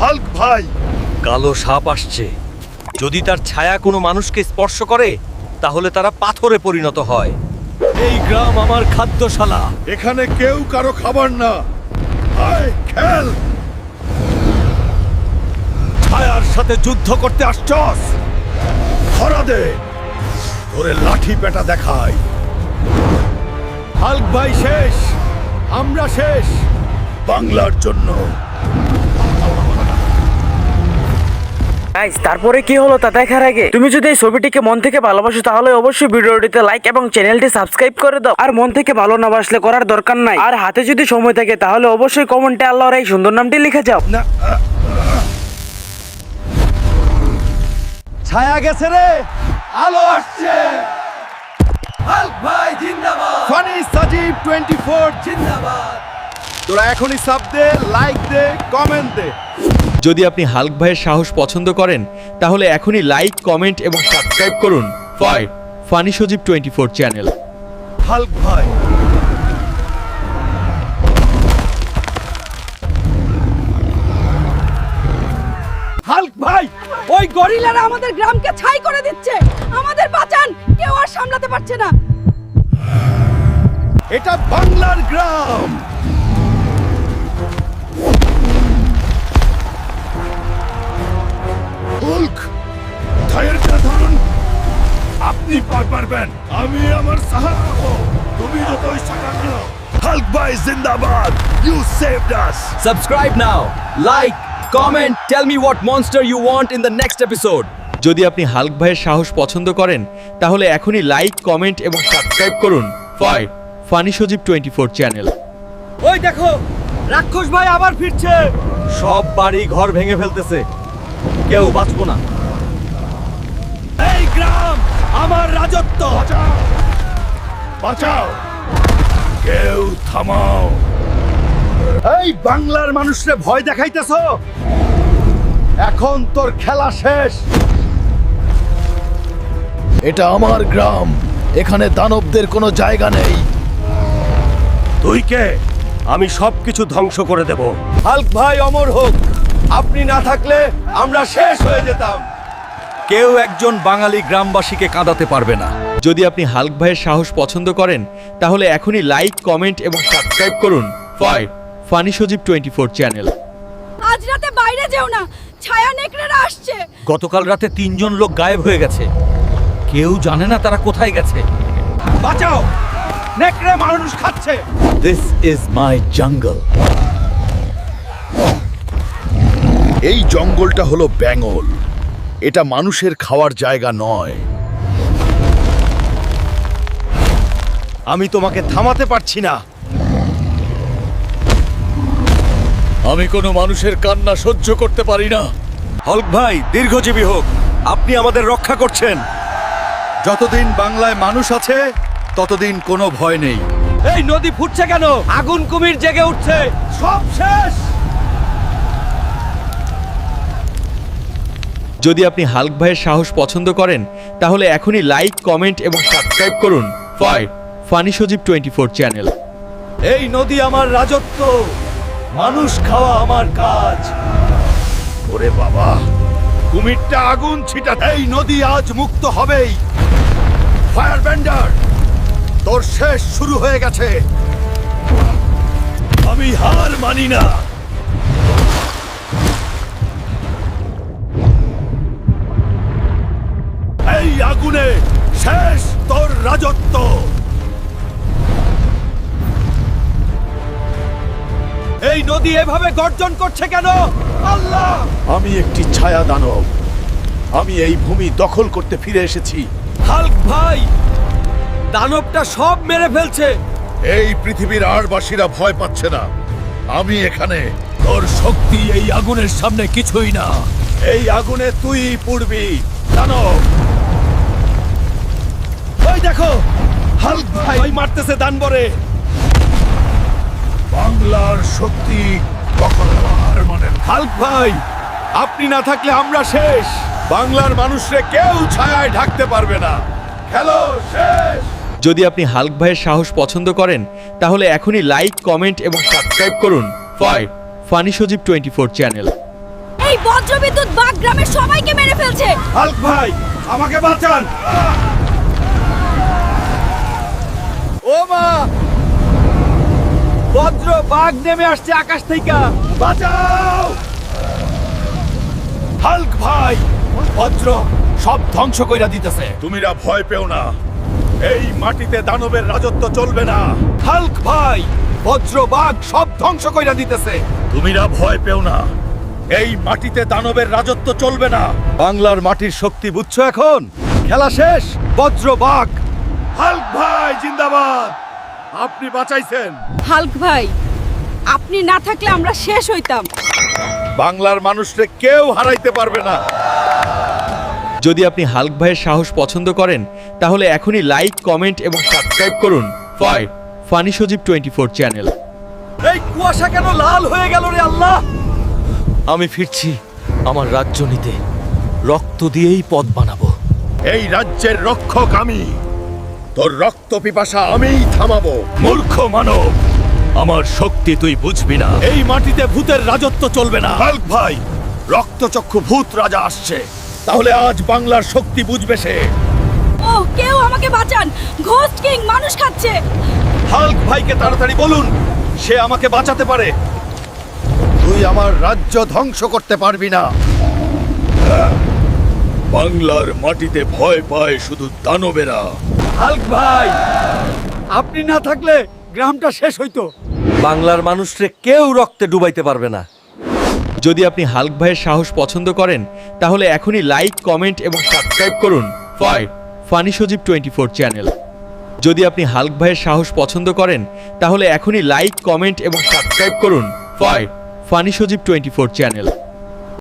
Hulk ভাই। কালো সাপ আসছে। যদি তার ছায়া কোনো মানুষকে স্পর্শ করে তাহলে তারা পাথরে পরিণত হয়। এই গ্রাম আমার খাদ্যশালা। এখানে কেউ কারও খাবার না। আয় খেল! ছায়ার সাথে যুদ্ধ করতে আসছস? ধরা দে। তোরে লাঠি পেটা দেখাই। হাল্ক ভাই শেষ। আমরা শেষ। বাংলার জন্য। গাইস তারপরে কি হলো তা দেখার আগে তুমি যদি এই ছবিটিকে মন থেকে ভালোবাসো তাহলে অবশ্যই ভিডিওটিতে লাইক এবং চ্যানেলটি সাবস্ক্রাইব করে দাও। আর মন থেকে ভালো না বাসলে করার দরকার নাই। আর হাতে যদি সময় থাকে তাহলে অবশ্যই কমেন্টে আল্লাহর এই সুন্দর নামটি লিখে যাও। না ছায়া গেছে রে। আলো আসছে। হাল্ক ভাই জিন্দাবাদ। ফানি সাজিব 24 জিন্দাবাদ। তোরা এখনই সাব দে লাইক দে কমেন্ট দে। যদি আপনি হাল্ক ভাইয়ের সাহস পছন্দ করেন, তাহলে এখনই লাইক কমেন্ট এবং সাবস্ক্রাইব করুন ফয় funny Sajib twenty four channel Hulk ভাই। হাল্ক ভাই, ওই গরিলারা আমাদের গ্রামকে ছাই করে দিচ্ছে। আমাদের বাঁচান, কেউ আর সামলাতে পারছে না। এটা বাংলার গ্রাম। হুল্ক ধৈর্য ধরুন। আপনি পার পারবেন। আমি আমার সাহায্য। তুমি যতই সাহায্য হাল্ক ভাই জিন্দাবাদ। You saved us subscribe now like comment tell me what monster you want in the next episode যদি আপনি হাল্ক ভাইয়ের সাহস পছন্দ করেন তাহলে এখনই লাইক কমেন্ট এবং সাবস্ক্রাইব করুন। ফয় funny Sajib twenty four channel ওই দেখো রাক্ষস ভাই আবার ফিরছে। সব বাড়ি ঘর ভেঙে ফেলতেছে। কেউ বাঁচবো না। এই গ্রাম আমার রাজত্ব। বাঁচাও। কেউ থামাও। এই বাংলার মানুষরে ভয় দেখাইতেছো? এখন তোর খেলা শেষ। এটা আমার গ্রাম। এখানে দানবদের কোনো জায়গা নেই। তুই কে? আমি সবকিছু ধ্বংস করে দেব। হাল্ক ভাই অমর হোক। আপনি না থাকলে আমরা শেষ হয়ে যেতাম। কেউ একজন বাঙালি গ্রামবাসীকে কাঁদাতে পারবে না। যদি আপনি হাল্ক ভাইয়ের সাহস পছন্দ করেন তাহলে এখনই লাইক কমেন্ট এবং সাবস্ক্রাইব করুন ফয় funny Sajib twenty four channel. আজ রাতে বাইরে যেও না ছায়া নেকড়েরা আসছে। গতকাল রাতে তিনজন লোক গায়েব হয়ে গেছে। কেউ জানে না তারা কোথায় গেছে। বাঁচাও! নেকড়ে মানুষ খাচ্ছে। দিস ইজ মাই জঙ্গল এই জঙ্গলটা হলো ব্যাঙল এটা মানুষের খাওয়ার জায়গা নয়। আমি তোমাকে থামাতে পারছি না। আমি কোনো মানুষের কান্না সহ্য করতে পারি না। হলক ভাই দীর্ঘজীবী হোক আপনি আমাদের রক্ষা করছেন। যতদিন বাংলায় মানুষ আছে ততদিন কোনো ভয় নেই। এই নদী ফুটছে কেন? আগুন কুমির জেগে উঠছে। সব শেষ! যদি আপনি হাল্ক ভাইয়ের সাহস পছন্দ করেন, তাহলে এখনই লাইক কমেন্ট এবং সাবস্ক্রাইব করুন ফয় funny Sajib twenty four channel এই নদী আমার রাজত্ব, মানুষ খাওয়া আমার কাজ। ওরে বাবা, কুমিরটা আগুন ছিটা এই নদী আজ মুক্ত হবেই। ফায়ার ব্যান্ডার তোর শেষ শুরু হয়ে গেছে। আমি হার মানি না। নদী এভাবে গর্জন করছে কেন? আল্লাহ! আমি একটি ছায়া দানব। আমি এই ভূমি দখল করতে ফিরে এসেছি। হাল্ক ভাই দানবটা সব মেরে ফেলছে। এই পৃথিবীর আরবাসীরা ভয় পাচ্ছে না। আমি এখানে। তোর শক্তি এই আগুনের সামনে কিছুই না। এই আগুনে তুই পুড়বি দানব। ওই দেখো হাল্ক ভাই মারতেছে দানবরে। বাংলার শক্তি কখনো হার মানে হাল্ক ভাই আপনি না থাকলে আমরা শেষ। বাংলার মানুষরে কেউ ছায়ায় ঢাকতে পারবে না। খেলো শেষ। যদি আপনি হাল্ক ভাইয়ের সাহস পছন্দ করেন তাহলে এখনই লাইক কমেন্ট এবং সাবস্ক্রাইব করুন ফয় funny Sajib twenty four channel. এই বজ্রবিদ্যুৎ বাগ গ্রামের সবাইকে মেরে ফেলছে। হাল্ক ভাই আমাকে বাঁচান। ও মা বজ্র বাঘ নেমে আসছে আকাশ থেকে। বাঁচাও! হাল্ক ভাই বজ্র সব ধ্বংস কইরা দিতেছে। তুমিরা ভয় পেও না। এই মাটিতে দানবের রাজত্ব চলবে না। হাল্ক ভাই বজ্র বাঘ সব ধ্বংস কইরা দিতেছে। তুমিরা ভয় পেও না। এই মাটিতে দানবের রাজত্ব চলবে না। বাংলার মাটির শক্তি বুঝছ এখন? খেলা শেষ বজ্র বাঘ। হাল্ক ভাই জিন্দাবাদ। আপনি বাঁচাইছেন। হাল্ক ভাই আপনি না থাকলে আমরা শেষ হইতাম। বাংলার মানুষরে কেউ হারাইতে পারবে না। যদি আপনি হাল্ক ভাইয়ের সাহস পছন্দ করেন তাহলে এখনই লাইক কমেন্ট এবং সাবস্ক্রাইব করুন ফয় funny Sajib twenty four channel. এই কুয়াশা কেন লাল হয়ে গেল রে আল্লাহ? আমি ফিরছি আমার রাজ্য নিতে। রক্ত দিয়েই পথ বানাবো। এই রাজ্যের রক্ষক আমি। তোর রক্ত পিপাসা আমিই থামাবো। মূর্খ মানব আমার শক্তি তুই বুঝবি না। এই মাটিতে ভূতের রাজত্ব চলবে না। হাল্ক ভাই রক্তচক্ষু ভূত রাজা আসছে। তাহলে আজ বাংলার শক্তি বুঝবে সে। ও কেউ আমাকে বাঁচান। ঘোস্ট কিং মানুষ খাচ্ছে। হাল্ক ভাইকে তাড়াতাড়ি বলুন সে আমাকে বাঁচাতে পারে। তুই আমার রাজ্য ধ্বংস করতে পারবি না। বাংলার মাটিতে ভয় পায় শুধু দানবেরা। হাল্ক ভাই আপনি না থাকলে গ্রামটা শেষ হইতো। বাংলার মানুষরে কেউ রক্তে ডুবাইতে পারবে না। যদি আপনি হাল্ক ভাইয়ের সাহস পছন্দ করেন তাহলে এখনই লাইক কমেন্ট এবং সাবস্ক্রাইব করুন ফয় funny Sajib twenty four channel. যদি আপনি হাল্ক ভাইয়ের সাহস পছন্দ করেন তাহলে এখনই লাইক কমেন্ট এবং সাবস্ক্রাইব করুন ফয় funny Sajib twenty four channel.